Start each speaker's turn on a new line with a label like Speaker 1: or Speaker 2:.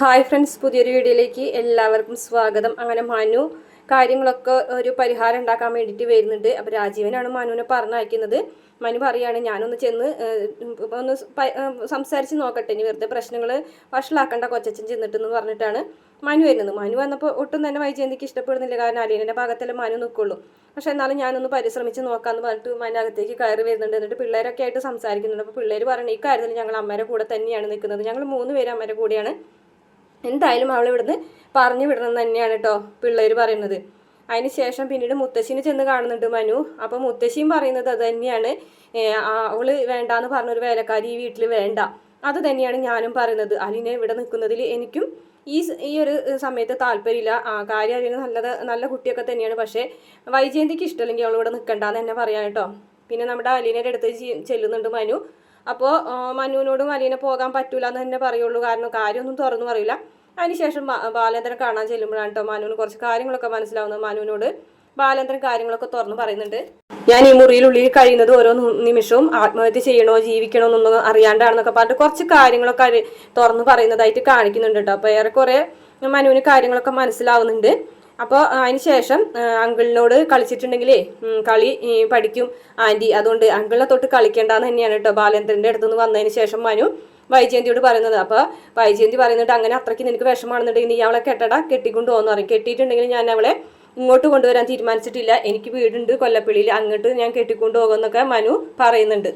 Speaker 1: Hi friends പുതിയൊരു വീഡിയോയിലേക്ക് എല്ലാവർക്കും സ്വാഗതം. അങ്ങനെ മനു കാര്യങ്ങളൊക്കെ ഒരു പരിഹാരം ഉണ്ടാക്കാൻ വേണ്ടിയിട്ട് വരുന്നുണ്ട്. അപ്പോൾ രാജീവനാണ് മനുവിനെ പറഞ്ഞയക്കുന്നത്. മനു പറയാണ് ഞാനൊന്ന് ചെന്ന് ഒന്ന് സംസാരിച്ച് നോക്കട്ടെ. ഇനി വെറുതെ പ്രശ്നങ്ങൾ വഷളാക്കണ്ട കൊച്ചച്ഛൻ ചെന്നിട്ടെന്ന് പറഞ്ഞിട്ടാണ് മനു വരുന്നത്. മനു വന്നപ്പോൾ ഒട്ടും തന്നെ വൈജയന്തിക്ക് ഇഷ്ടപ്പെടുന്നില്ല. കാരണം അലീനന്റെ ഭാഗത്തല്ലേ മനു നിൽക്കുള്ളൂ പക്ഷെ എന്നാലും ഞാനൊന്ന് പരിശ്രമിച്ച് നോക്കാമെന്ന് പറഞ്ഞിട്ട് മനു അകത്തേക്ക് കയറി വരുന്നുണ്ട്. എന്നിട്ട് പിള്ളേരൊക്കെ ആയിട്ട് സംസാരിക്കുന്നുണ്ട്. അപ്പോൾ പിള്ളേർ പറയണ ഈ കാര്യത്തിൽ ഞങ്ങൾ അമ്മയുടെ കൂടെ തന്നെയാണ് നിൽക്കുന്നത്. ഞങ്ങൾ മൂന്ന് പേര് അമ്മയുടെ കൂടെയാണ് എന്തായാലും അവൾ ഇവിടുന്ന് പറഞ്ഞു വിടണം തന്നെയാണ് കേട്ടോ പിള്ളേർ പറയുന്നത്. അതിന് ശേഷം പിന്നീട് മുത്തശ്ശിനെ ചെന്ന് കാണുന്നുണ്ട് മനു. അപ്പോൾ മുത്തശ്ശിയും പറയുന്നത് അത് തന്നെയാണ്. അവൾ വേണ്ടാന്ന് പറഞ്ഞൊരു വേലക്കാരി ഈ വീട്ടിൽ വേണ്ട. അത് തന്നെയാണ് ഞാനും പറയുന്നത്. അലിനെ ഇവിടെ നിൽക്കുന്നതിൽ എനിക്കും ഈ ഈ ഒരു സമയത്ത് താല്പര്യമില്ല. ആ കാര്യം അലിന് നല്ലത് നല്ല കുട്ടിയൊക്കെ തന്നെയാണ്. പക്ഷേ വൈജയന്തിക്ക് ഇഷ്ടമല്ലെങ്കിൽ അവൾ ഇവിടെ നിൽക്കണ്ടെന്ന് തന്നെ പറയാം കേട്ടോ പിന്നെ നമ്മുടെ അലീനയുടെ അടുത്ത് ചെല്ലുന്നുണ്ട് മനു. അപ്പോൾ മനുവിനോടും അലീനെ പോകാൻ പറ്റൂല എന്ന് തന്നെ പറയുള്ളൂ. കാരണം കാര്യമൊന്നും തുറന്നു പറയില്ല. അതിനുശേഷം ബാലേന്ദ്രൻ കാണാൻ ചെല്ലുമ്പോഴാണ് കേട്ടോ മനുവിന് കുറച്ച് കാര്യങ്ങളൊക്കെ മനസ്സിലാവുന്നത്. മനുവിനോട് ബാലേന്ദ്രൻ കാര്യങ്ങളൊക്കെ തുറന്നു പറയുന്നുണ്ട്. ഞാൻ ഈ മുറിയിലുള്ളിൽ കഴിയുന്നത് ഓരോ നിമിഷവും ആത്മഹത്യ ചെയ്യണോ ജീവിക്കണോ എന്നൊന്നും അറിയാണ്ടാണെന്നൊക്കെ പറഞ്ഞിട്ട് കുറച്ച് കാര്യങ്ങളൊക്കെ തുറന്നു പറയുന്നതായിട്ട് കാണിക്കുന്നുണ്ട് കേട്ടോ അപ്പോൾ ഏറെക്കുറെ മനുവിന് കാര്യങ്ങളൊക്കെ മനസ്സിലാവുന്നുണ്ട്. അപ്പോൾ അതിന് ശേഷം അങ്കിളിനോട് കളിച്ചിട്ടുണ്ടെങ്കിലേ കളി പഠിക്കും ആന്റി അതുകൊണ്ട് അങ്കിളിനെ തൊട്ട് കളിക്കേണ്ടെന്ന് തന്നെയാണ് കേട്ടോ ബാലേന്ദ്രന്റെ അടുത്ത് നിന്ന് വന്നതിന് ശേഷം മനു വൈജയന്തിയോട് പറയുന്നത്. അപ്പോൾ വൈജയന്തി പറയുന്നുണ്ട് അങ്ങനെ അത്രയ്ക്ക് നിനക്ക് വിഷമാണെന്നുണ്ടെങ്കിൽ നീ അവളെ കെട്ടടാ കെട്ടിക്കൊണ്ട് പോകുന്നു. പറയും. കെട്ടിയിട്ടുണ്ടെങ്കിൽ ഞാൻ അവളെ ഇങ്ങോട്ട് കൊണ്ടുവരാൻ തീരുമാനിച്ചിട്ടില്ല. എനിക്ക് വീടുണ്ട് കൊല്ലപ്പള്ളിയിൽ അങ്ങോട്ട് ഞാൻ കെട്ടിക്കൊണ്ട് പോകുമെന്നൊക്കെ മനു പറയുന്നുണ്ട്.